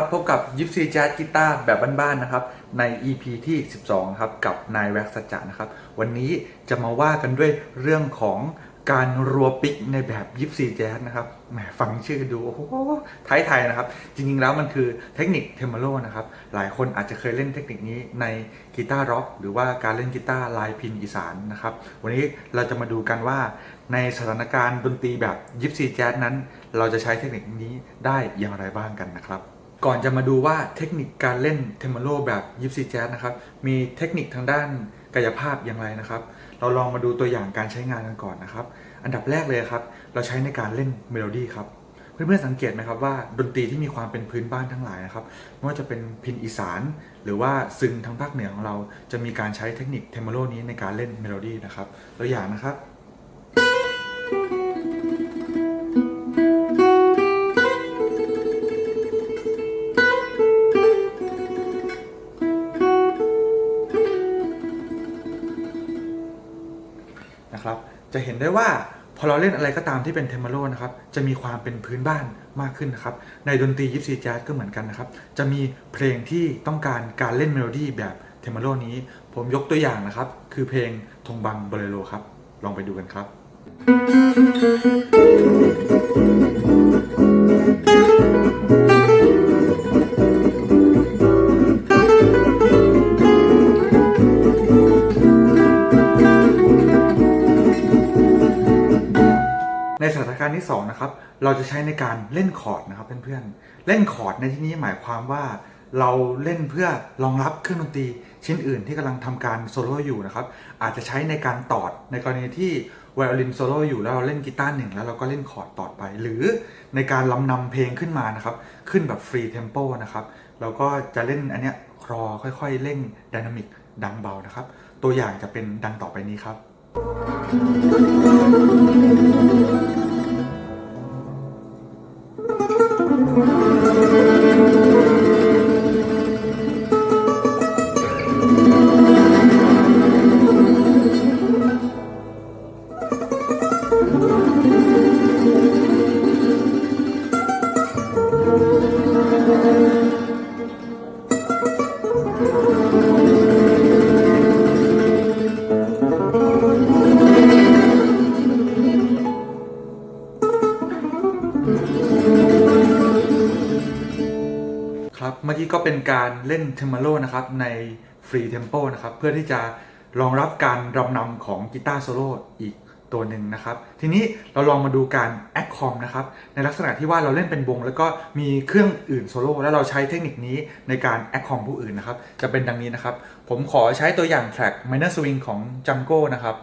สวัสดีครับ พบกับยิปซีแจ๊สกีตาร์แบบบ้านๆนะครับ ใน EP ที่ 12 ครับกับนายแว็กสัจจะนะครับ วันนี้จะมาว่ากันด้วยเรื่องของการรัวปิกในแบบยิปซีแจ๊สนะครับแหมฟังชื่อดูโอ้โหไทยๆนะครับ จริงๆแล้วมันคือเทคนิคเทมโลนะครับ หลายคนอาจจะเคยเล่นเทคนิคนี้ในกีตาร์ร็อกหรือว่าการเล่นกีตาร์ลายพินอีสานนะครับ วันนี้เราจะมาดูกันว่า ในสถานการณ์ดนตรีแบบยิปซีแจ๊สนั้น เราจะใช้เทคนิคนี้ได้อย่างไรบ้างกันนะครับ ก่อนจะมาดูว่าเทคนิคการเล่นเทมโลแบบยิปซีแจ๊สนะครับ มีเทคนิคทางด้านกายภาพอย่างไรนะครับ เราลองมาดูตัวอย่างการใช้งานกันก่อนนะครับ อันดับแรกเลยครับ เราใช้ในการเล่นเมโลดี้ครับ เพื่อนๆสังเกตไหมครับว่าดนตรีที่มีความเป็นพื้นบ้านทั้งหลายนะครับ ไม่ว่าจะเป็นพินอีสาน หรือว่าซึงทางภาคเหนือของเรา จะมีการใช้เทคนิคเทมโลนี้ในการเล่นเมโลดี้นะครับ ตัวอย่างนะครับ จะเห็นได้ว่าพอเราเล่นอะไรก็ตามที่เป็นเทมโลนะครับจะมีความเป็นพื้นบ้านมากขึ้นนะครับในดนตรียิปซีแจ๊สก็เหมือนกันนะครับจะมีเพลงที่ต้องการการเล่นเมโลดี้แบบเทมโลนี้ ผมยกตัวอย่างนะครับ คือเพลงธงบังเบเลโรครับ ลองไปดูกันครับใน การที่2นะครับเราจะใช้ในการเล่นคอร์ดนะครับเพื่อนๆเล่นคอร์ดในที่นี้หมายความว่าเราเล่นเพื่อรองรับเครื่องดนตรีชิ้นอื่นที่กำลังทำการโซโล่อยู่นะครับอาจจะใช้ในการตอดในกรณีที่ไวโอลินโซโล่อยู่แล้วเราเล่นกีตาร์หนึ่งแล้วเราก็เล่นคอร์ดตอดไป หรือในการลำนำเพลงขึ้นมานะครับขึ้นแบบฟรีเทมโปนะครับเราก็จะเล่นอันเนี้ยครอค่อยๆเร่งไดนามิกดังเบานะครับตัวอย่างจะเป็นดังต่อไปนี้ครับ ครับ เมื่อกี้ก็เป็นการเล่นเทมโลนะครับในฟรีเทมโปนะครับ เพื่อที่จะรองรับการรำนำของกีตาร์โซโล่อีกตัวหนึ่งนะครับ ทีนี้เราลองมาดูการแอคคอมนะครับ ในลักษณะที่ว่าเราเล่นเป็นวง แล้วก็มีเครื่องอื่นโซโล่แล้วเราใช้เทคนิคนี้ในการแอคคอมผู้อื่นนะครับ จะเป็นดังนี้นะครับ ผมขอใช้ตัวอย่างแทร็ก Minor Swing ของ Django นะครับ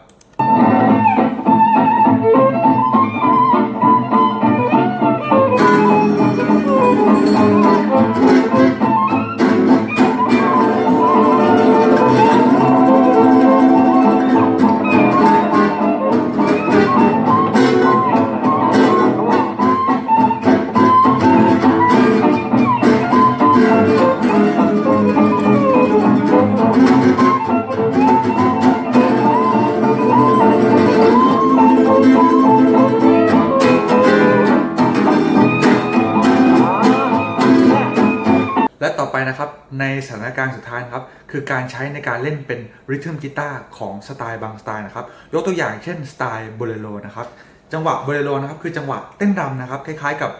คือการใช้ในการเล่นเป็นริทึมกีตาร์ของสไตล์บางสไตล์นะครับ ยกตัวอย่างเช่นสไตล์โบเลโรนะครับจังหวะโบเลโรนะครับคือจังหวะเต้นรำนะครับคล้ายๆกับ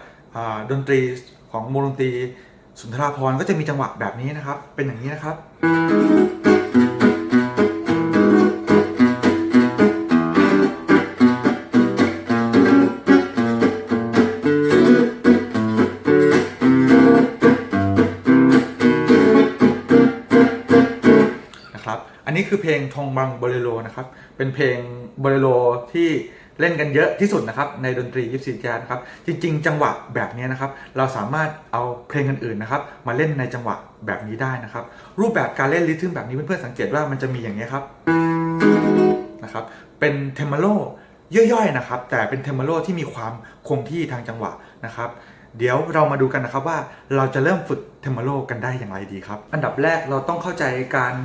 ดนตรีของโมดนตรีสุนทราภรณ์ก็จะมีจังหวะแบบนี้นะครับ เป็นอย่างนี้นะครับนะครับ คือเพลงทองบังบเลโรนะครับ เป็นเพลงบเลโรที่เล่นกันเยอะที่สุดนะครับในดนตรียิปซีแจ๊สนครับจริง ๆ จังหวะแบบนี้นะครับ เราสามารถเอาเพลงอื่นๆนะครับ มาเล่นในจังหวะแบบนี้ได้นะครับ รูปแบบการเล่นริทึมแบบนี้เพื่อนๆสังเกตว่ามันจะมีอย่างนี้ครับนะครับ เป็นเทมโลย่อยๆนะครับ แต่เป็นเทมโลที่มีความคงที่ทางจังหวะนะครับเดี๋ยวเรามาดูกันนะครับว่าเราจะเริ่มฝึกเทมโลกันได้อย่างไรดีครับ อันดับแรกเราต้องเข้าใจการ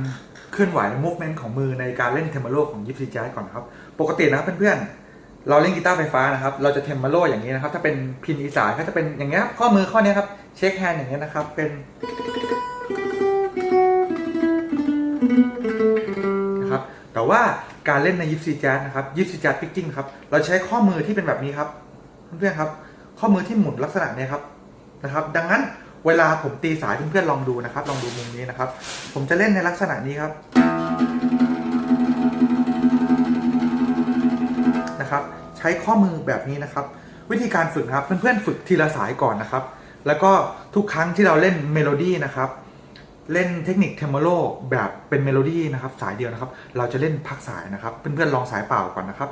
เคลื่อนไหว movement ของมือในการเล่นเทมโลของยิปซีแจ๊สก่อนครับ ปกตินะครับเพื่อนๆ เราเล่นกีตาร์ไฟฟ้านะครับ เราจะเทมโมโลอย่างนี้นะครับ ถ้าเป็นพินอีสานก็จะเป็นอย่างเงี้ยข้อมือข้อนี้ครับ เช็คแฮนด์อย่างเงี้ยนะครับ เป็นนะครับ แต่ว่าการเล่นในยิปซีแจ๊สนะครับยิปซีแจ๊สพิกกิ้งครับ เราใช้ข้อมือที่เป็นแบบนี้ครับ เพื่อนๆครับ ข้อมือที่หมุนลักษณะนี้ครับนะครับ ดังนั้น เวลาผมตีสายเพื่อนๆลองดูนะครับ ลองดูมุมนี้นะครับ ผมจะเล่นในลักษณะนี้ครับนะครับ ใช้ข้อมือแบบนี้นะครับ วิธีการฝึกครับเพื่อนๆฝึกทีละสายก่อนนะครับ แล้วก็ทุกครั้งที่เราเล่นเมโลดี้นะครับเล่นเทคนิคเทมโมโลแบบเป็นเมโลดี้นะครับ สายเดียวนะครับ เราจะเล่นพักสายนะครับ เพื่อนๆลองสายเปล่าก่อนนะครับ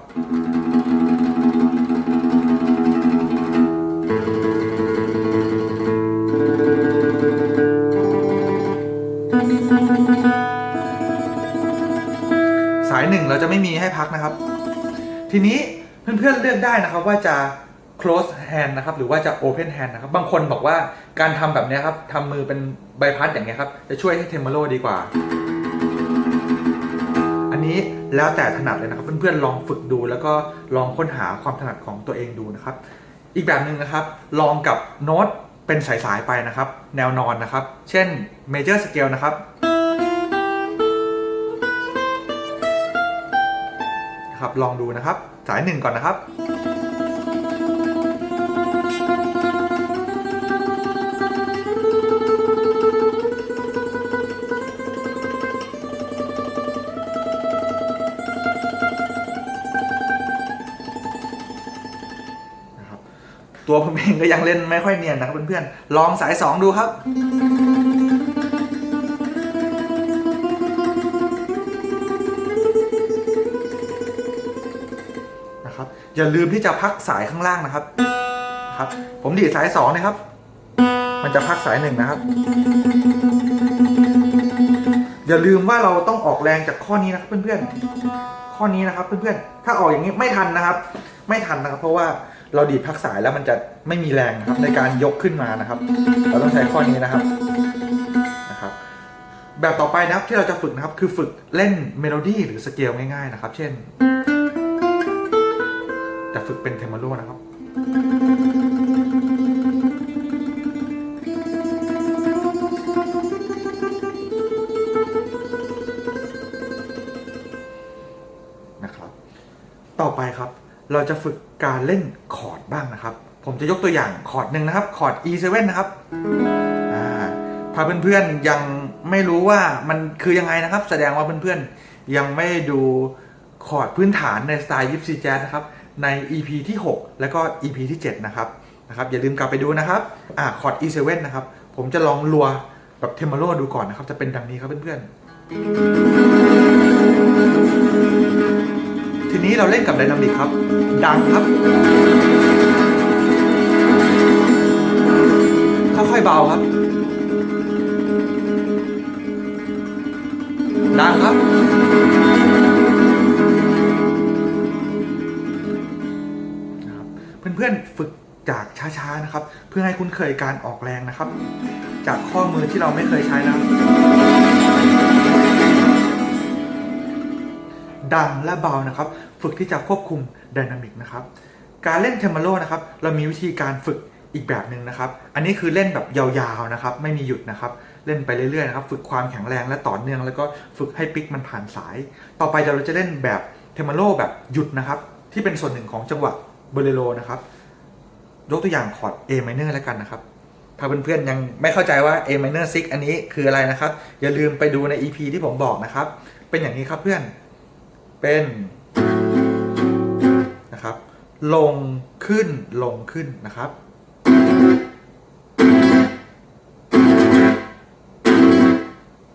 ไม่มีให้พักนะครับ ทีนี้เพื่อนๆเลือกได้นะครับว่าจะ close hand นะครับ หรือว่าจะ open hand นะครับ บางคนบอกว่าการทำแบบนี้ครับทำมือเป็นใบพัดอย่างเงี้ยครับ จะช่วยให้เทมโ o โลดีกว่า อันนี้แล้วแต่ถนัดเลยนะครับ เพื่อนๆลองฝึกดู แล้วก็ลองค้นหาความถนัดของตัวเองดูนะครับ อีกแบบหนึ่งนะครับ ลองกับโน้ตเป็นสายๆไปนะครับ แนวนอนนะครับ เช่น major scale นะครับ ครับ ลองดูนะครับ สายหนึ่งก่อนนะครับนะครับ ตัวผมเองก็ยังเล่นไม่ค่อยเนียนนะครับเพื่อนๆ ลองสายสองดูครับ อย่าลืมที่จะพักสายข้างล่างนะครับ ครับ ผมดีดสายสองนะครับ มันจะพักสายหนึ่งนะครับ อย่าลืมว่าเราต้องออกแรงจากข้อนี้นะครับเพื่อนๆ ข้อนี้นะครับเพื่อนๆ ถ้าออกอย่างนี้ไม่ทันนะครับ ไม่ทันนะครับ เพราะว่าเราดีดพักสายแล้วมันจะไม่มีแรงนะครับ ในการยกขึ้นมานะครับ เราต้องใช้ข้อนี้นะครับนะครับแบบต่อไปนะครับที่เราจะฝึกนะครับคือฝึกเล่นเมโลดี้หรือสเกลง่ายๆนะครับ เช่น จะฝึกเป็นเทมโ o โลนะครับนะครับ ต่อไปครับ เราจะฝึกการเล่นคอร์ดบ้างนะครับ ผมจะยกตัวอย่างคอร์ดหนึ่งนะครับ คอร์ด E7 นะครับถ้าเพื่อนๆยังไม่รู้ว่ามันคือยังไงนะครับ แสดงว่าเพื่อนๆยังไม่ดูคอร์ดพื้นฐานในสไตล์ยิปซีแจ๊นะครับ ใน EP ที่ 6 แล้วก็ EP ที่ 7 นะครับนะครับอย่าลืมกลับไปดูนะครับอ่าคอร์ด E7 นะครับ ผมจะลองรัวแบบเทมโ o โลดูก่อนนะครับ จะเป็นดังนี้ครับเพื่อนๆ ทีนี้เราเล่นกับไดนามิกครับ ดังครับ ค่อยๆเบาครับ ดังครับ ช้าๆนะครับ เพื่อให้คุ้นเคยการออกแรงนะครับ จากข้อมือที่เราไม่เคยใช้นะครับดังและเบานะครับ ฝึกที่จะควบคุมไดนามิกนะครับ การเล่นเทมโ o โลนะครับ เรามีวิธีการฝึกอีกแบบหนึ่งนะครับ อันนี้คือเล่นแบบยาวๆนะครับ ไม่มีหยุดนะครับ เล่นไปเรื่อยๆนะครับ ฝึกความแข็งแรงและต่อเนื่อง แล้วก็ฝึกให้ปิกมันผ่านสาย ต่อไปเราจะเล่นแบบเทมโ o โลแบบหยุดนะครับ ที่เป็นส่วนหนึ่งของจังหวะเบเลโรนะครับ ยกตัวอย่างคอร์ด A minor แล้วกันนะครับ ถ้าเพื่อนๆยังไม่เข้าใจว่า A minor 6 อันนี้คืออะไรนะครับ อย่าลืมไปดูใน EP ที่ผมบอกนะครับ เป็นอย่างนี้ครับเพื่อน เป็นนะครับ ลงขึ้นลงขึ้นนะครับ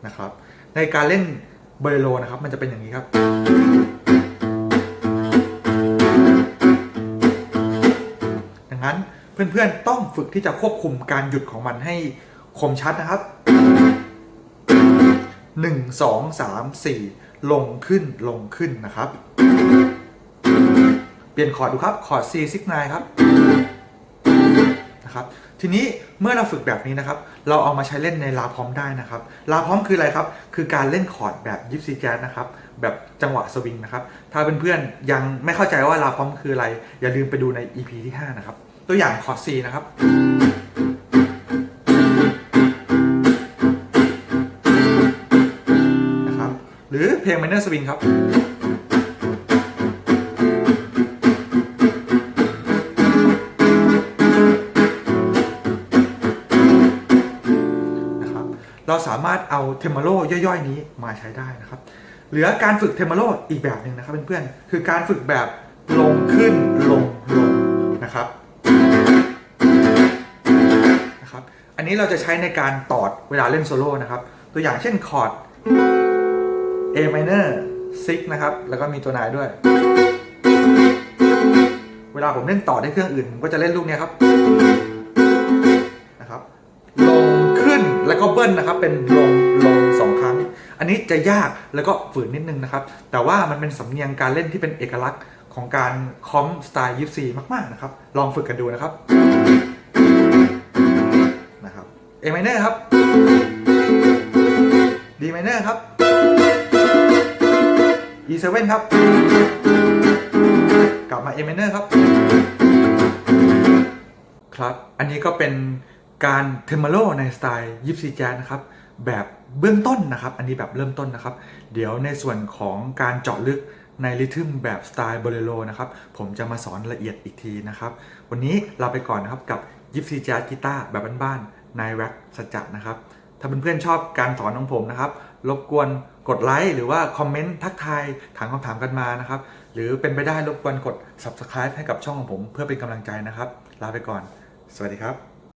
นะครับ ในการเล่นเบรโลนะครับ มันจะเป็นอย่างนี้ครับ เพื่อนๆต้องฝึกที่จะควบคุมการหยุดของมันให้คมชัดนะครับ 1 2 3 4 ลงขึ้นลงขึ้นนะครับ เปลี่ยนคอร์ดดูครับ คอร์ด C 6 9ครับนะครับ ทีนี้เมื่อเราฝึกแบบนี้นะครับ เราเอามาใช้เล่นในลาพร้อมได้นะครับ ลาพร้อมคืออะไรครับ คือการเล่นคอร์ดแบบยิปซีแจ๊สนะครับ แบบจังหวะสวิงนะครับ ถ้าเพื่อนๆยังไม่เข้าใจว่าลาพร้อมคืออะไร อย่าลืมไปดูใน EP ที่ 5 นะครับ ตัวอย่างคอร์ด C นะครับ นะครับ หรือเพลง minor swing ครับ นะครับ เราสามารถเอาเทมโ l ย่อยๆ นี้มาใช้ได้นะครับ เหลือการฝึกเทมโ l อีกแบบหนึ่งนะครับเพื่อนๆ คือการฝึกแบบลงขึ้นลงลงนะครับ นี้เราจะใช้ในการตอดเวลาเล่นโซโล่นะครับ ตัวอย่างเช่นคอร์ด A minor 6นะครับ แล้วก็มีตัวนายด้วย เวลาผมเล่นต่อได้เครื่องอื่นผมก็จะเล่นลูกนี้ครับนะครับ ลงขึ้นแล้วก็เบิ้ลนะครับ เป็นลงลงสองครั้ง อันนี้จะยากแล้วก็ฝืนนิดนึงนะครับ แต่ว่ามันเป็นสำเนียงการเล่นที่เป็นเอกลักษณ์ของการคอมสไตล์ยิปซีมาก ๆ นะครับ ลองฝึกกันดูนะครับ A minor ครับ D minor ครับ E7 ครับ กลับมา A minor ครับ ครับ อันนี้ก็เป็นการเทมโลในสไตล์ยิปซีแจ๊นะครับ แบบเบื้องต้นนะครับ อันนี้แบบเริ่มต้นนะครับ เดี๋ยวในส่วนของการเจาะลึกในริทึมแบบสไตล์โบเลโรนะครับ ผมจะมาสอนละเอียดอีกทีนะครับ วันนี้เราไปก่อนนะครับกับยิปซีแจ๊กีตาร์แบบบ้านๆ นายแร็กสัจจะนะครับ ถ้าเพื่อนๆชอบการสอนของผมนะครับ รบกวนกดไลค์หรือว่าคอมเมนต์ทักทายถามคำถามกันมานะครับ หรือเป็นไปได้รบกวนกด subscribe ให้กับช่องของผม เพื่อเป็นกำลังใจนะครับ ลาไปก่อน สวัสดีครับ